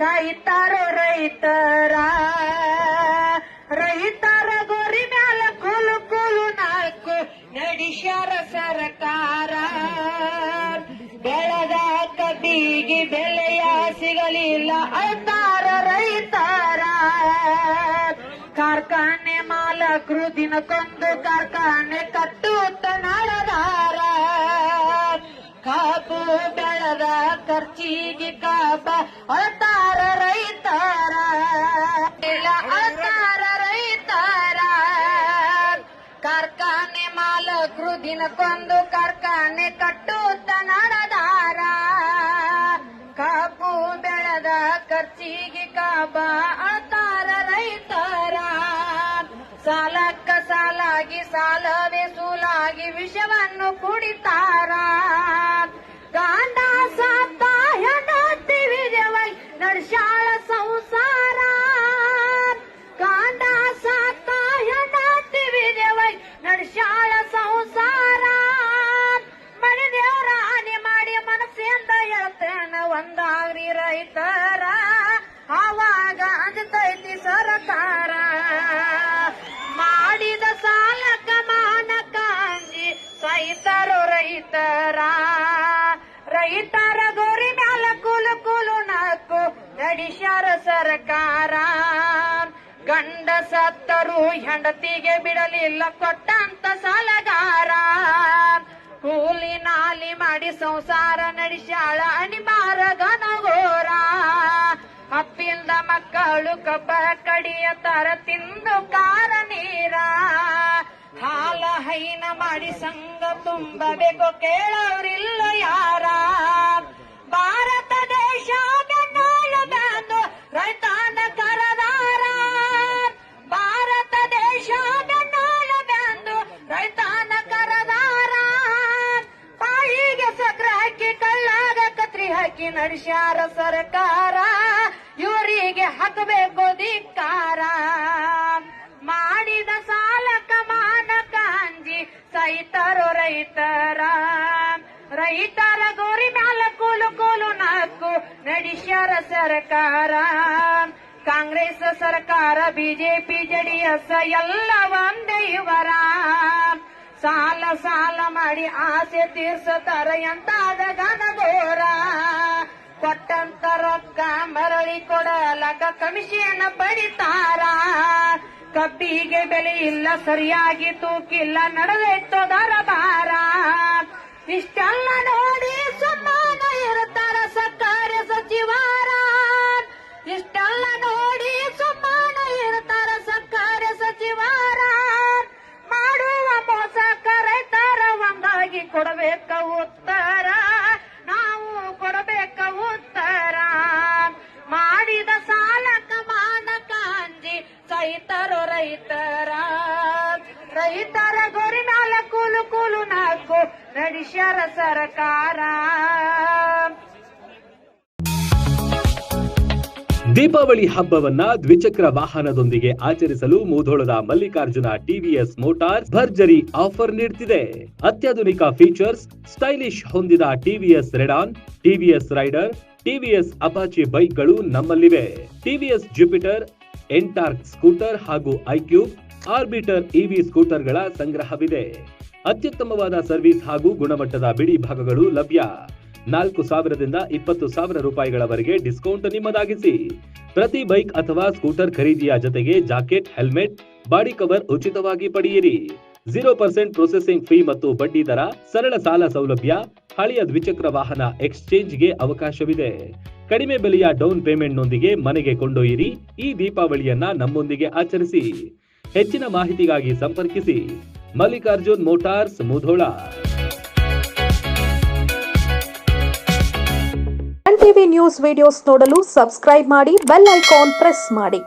ಸಾಯ್ತಾರೋ ರೈತರ ರೈತರ ಗೋರಿ ಮ್ಯಾಲ ಕುಲು ಕುಲು ನಾಲ್ಕು ನಡಿಸ್ಯಾರ ಸರ್ಕಾರ. ಬೆಳೆದ ಕಬ್ಬಿಗೆ ಬೆಲೆಯ ಸಿಗಲಿಲ್ಲ ಅಳ್ತಾರ ರೈತರ. ಕಾರ್ಖಾನೆ ಮಾಲಕರು ದಿನಕ್ಕೊಂದು ಕಾರ್ಖಾನೆ ಕಟ್ಟುತ್ತ ನಡೆದಾರ. ಕಾಪು ಬೆಳದ ಖರ್ಚಿಗೆ ಕಾಪ ಅಳ್ತಾರ ಅಳ್ತಾರ ರೈತಾರ. ಕಾರ್ಖಾನೆ ಮಾಲಕರು ದಿನಕ್ಕೊಂದು ಕಾರ್ಖಾನೆ ಕಟ್ಟುತ್ತ ನಡದಾರ ಕಾಪು ಬೆಳೆದ ಖರ್ಚಿಗೆ ಕಾಬ ಅಳ್ತಾರ ರೈತರ. ಸಾಲಕ್ಕ ಸಾಲಾಗಿ, ಸಾಲವೇ ಸೂಲಾಗಿ ವಿಷವನ್ನು ಕುಡಿತಾರ. ಗಾಂಡ ಸಾತ ಸೈತರು ರೈತರ? ರೈತರ ಗೋರಿ ಮ್ಯಾಲ ಕುಲು ಕುಲು ನಕ್ಕು ನಡಿಸ್ಯಾರ ಸರ್ಕಾರ. ಗಂಡ ಸತ್ತರು ಹೆಂಡತಿಗೆ ಬಿಡಲಿಲ್ಲ ಕೊಟ್ಟಂತ ಸಾಲಗಾರ. ಕೂಲಿ ನಾಲಿ ಮಾಡಿ ಸಂಸಾರ ನಡೆಸ್ಯಾಳ ಅನಿಮಾರ ಗನಗೋರ ಅಪ್ಪಿಲ್ದ ಮಕ್ಕಳು ಕಬ್ಬ ಕಡಿಯ ತರ ತಿಂದು ಕಾರ ನೀರ. ಹಾಲ ಹೈನ ಮಾಡಿ ಸಂಘ ತುಂಬಬೇಕು ಕೇಳೋರಿಲ್ಲ ಯಾರ? ಭಾರತ ದೇಶ ಬ್ಯಾಂದು ರೈತಾನ ಕರದಾರ. ಭಾರತ ದೇಶ ಬ್ಯಾಂದು ರೈತಾನ ಕರದಾರ. ಪಾಯಿಗೆ ಸಕ್ರ ಹಾಕಿ, ಕಳ್ಳಾಗ ಕತ್ರಿ ಹಾಕಿ, ನಡೆಸ್ಯಾರ ಸರ್ಕಾರ. ಇವರಿಗೆ ಹಾಕಬೇಕು ಧಿಕ್ಕಾರ. ರೈತರ ರೈತರ ಗೋರಿ ಮ್ಯಾಲ ಕೂಲು ಕೂಲು ನಾಲ್ಕು ನಡೆಸ್ಯಾರ ಸರ್ಕಾರ. ಕಾಂಗ್ರೆಸ್ ಸರ್ಕಾರ, ಬಿಜೆಪಿ, ಜೆಡಿಎಸ್ ಎಲ್ಲ ಒಂದೇ ಇವರ. ಸಾಲ ಸಾಲ ಮಾಡಿ ಆಸೆ ತೀರ್ಸತಾರ ಎಂತಾದ ಗನಗೋರ ಕೊಟ್ಟಂತ ರೊಕ್ಕ ಮರಳಿ ಕೊಡಲಕ ಕಮಿಷನ್ ಪಡಿತಾರ. ಕಬ್ಬಿಗೆ ಬೆಲೆ ಇಲ್ಲ, ಸರಿಯಾಗಿ ತೂಕಿಲ್ಲ ನಡೆದೆತ್ತೋ ದರಬಾರ ಇಷ್ಟೆಲ್ಲ ನೋಡಿ ಸುಮ್ಮನ ಇರುತ್ತಾರ ಸರ್ಕಾರ ಸಚಿವರ. ಇಷ್ಟೆಲ್ಲ ನೋಡಿ ಸುಮ್ಮನ ಇರುತ್ತಾರ ಸರ್ಕಾರ ಸಚಿವಾರ. ಮಾಡುವ ಮೋಸ ಕರೆತಾರ ಒಂದಾಗಿ ಕೊಡಬೇಕು ಉತ್ತರ. ರೈತರ ರೈತರ ಗೊರಿ ನಾಲ್ಕು ಕೂಲು ನಾಲ್ಕು ನಡೆಸ್ಯಾರ ಸರ್ಕಾರ. ದೀಪಾವಳಿ ಹಬ್ಬವನ್ನ ದ್ವಿಚಕ್ರ ವಾಹನದೊಂದಿಗೆ ಆಚರಿಸಲು ಮೂಧೋಳದ ಮಲ್ಲಿಕಾರ್ಜುನ ಟಿವಿಎಸ್ ಮೋಟಾರ್ಸ್ ಭರ್ಜರಿ ಆಫರ್ ನೀಡುತ್ತಿದೆ ಅತ್ಯಾಧುನಿಕ ಫೀಚರ್ಸ್, ಸ್ಟೈಲಿಶ್ ಹೊಂದಿದ TVS Radeon, TVS Raider, TVS Apache ಬೈಕ್ಗಳು ನಮ್ಮಲ್ಲಿವೆ. ಟಿವಿಎಸ್ ಜುಪಿಟರ್ ಎಂಟಾರ್ಕ್ ಸ್ಕೂಟರ್ ಹಾಗೂ ಐಕ್ಯೂಬ್ ಆರ್ಬಿಟರ್ ಇವಿ ಸ್ಕೂಟರ್ಗಳ ಸಂಗ್ರಹವಿದೆ. ಅತ್ಯುತ್ತಮವಾದ ಸರ್ವಿಸ್ ಹಾಗೂ ಗುಣಮಟ್ಟದ ಬಿಡಿ ಭಾಗಗಳು ಲಭ್ಯ. ನಾಲ್ಕು ಸಾವಿರದಿಂದ ಇಪ್ಪತ್ತು ಸಾವಿರ ರೂಪಾಯಿಗಳವರೆಗೆ ಡಿಸ್ಕೌಂಟ್ ನಿಮ್ಮದಾಗಿಸಿ. ಪ್ರತಿ ಬೈಕ್ ಅಥವಾ ಸ್ಕೂಟರ್ ಖರೀದಿಯ ಜೊತೆಗೆ ಜಾಕೆಟ್, ಹೆಲ್ಮೆಟ್, ಬಾಡಿ ಕವರ್ ಉಚಿತವಾಗಿ ಪಡೆಯಿರಿ. ಜೀರೋ ಪರ್ಸೆಂಟ್ ಪ್ರೊಸೆಸಿಂಗ್ ಫೀ ಮತ್ತು ಬಡ್ಡಿ ದರ, ಸರಳ ಸಾಲ ಸೌಲಭ್ಯ, ಹಳೆಯ ದ್ವಿಚಕ್ರ ವಾಹನ ಎಕ್ಸ್ಚೇಂಜ್ಗೆ ಅವಕಾಶವಿದೆ. ಕಡಿಮೆ ಬೆಲೆಯ ಡೌನ್ ಪೇಮೆಂಟ್ನೊಂದಿಗೆ ಮನೆಗೆ ಕೊಂಡೊಯ್ಯಿರಿ. ಈ ದೀಪಾವಳಿಯನ್ನ ನಮ್ಮೊಂದಿಗೆ ಆಚರಿಸಿ. ಹೆಚ್ಚಿನ ಮಾಹಿತಿಗಾಗಿ ಸಂಪರ್ಕಿಸಿ. Mallikarjun Motors, Mudhol. TV news videos ನೋಡಲು ಸಬ್ಸ್ಕ್ರೈಬ್ ಮಾಡಿ, ಬೆಲ್ ಐಕಾನ್ ಪ್ರೆಸ್ ಮಾಡಿ.